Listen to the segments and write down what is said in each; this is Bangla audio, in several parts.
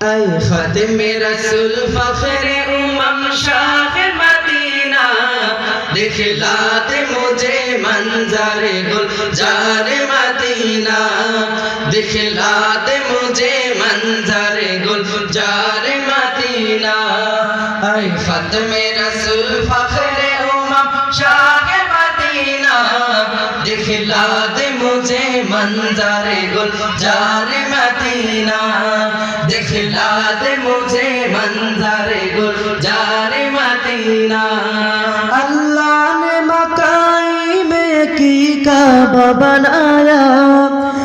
আই খাতেমে রাসূল ফখরে উমাম শাহ মদিনা। দেখলা তে মুঝে মনজারে গুলজার মদিনা। দেখলা তে মুঝে মনজারে গুলজার মদিনা। আই খাতেমে রাসূল ফখরে উমাম শাহ মদিনা। দেখলা তে মুঝে মনজারে গুলজার মদিনা। दिखला दे मुझे मंजर मदीना। अल्लाह ने मकाई में की काबा बनाया।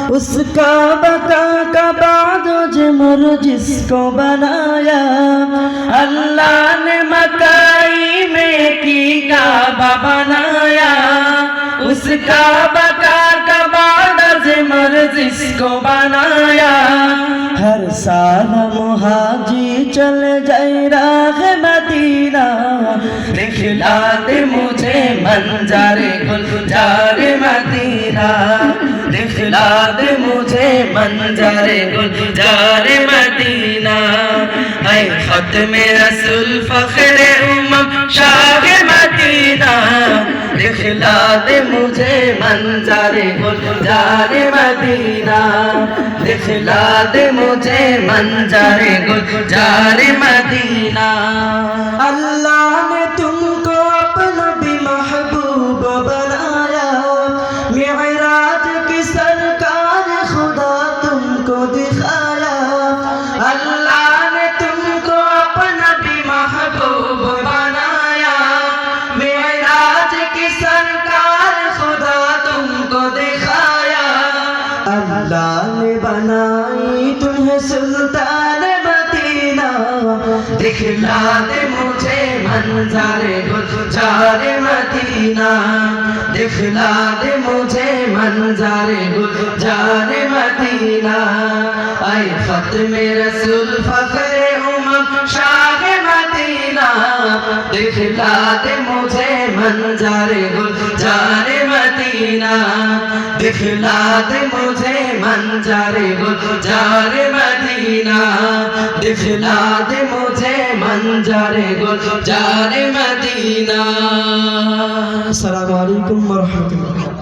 उस काबा का कबाद जमर जिसको बनाया। अल्लाह ने मकाई में की काबा बनाया। उस काबा का कबाद जमर जिसको बनाया हर साल मुहाजी चल जाए राह मदीना दिखला दे मुझे मंजारे गुलजार मदीना दिखला दे मुझे मंजारे गुलजार मदीना ऐ खत्म रसूल फखर उमम शाह मदीना दिखला दे मुझे मंजारे गुलजार मदीना। दिखला दे मुझे मंजारे गुलजार मदीना। अल्लाह ने तुमको अपना भी महबूब बनाया। मिराज की सरकार खुदा तुमको दिखाया। अल्लाह ने तुमको अपना भी महबूब बनाई तुम्हें सुल्तान मदीना दिखला दे मुझे मंजारे गुलजार मदीना दिखला दे मुझे मंजारे गुलजार मदीना ऐ खत्म रसूल फखरे उमम शाह मदीना दिखला दे मुझे मंजारे गुलजार मदीना दिखला दे मुझे मंजारे गुलजार मदीना दिखला दे मुझे मंजारे गुलजार मदीना अस्सलाम वालेकुम व रहमतुल्लाह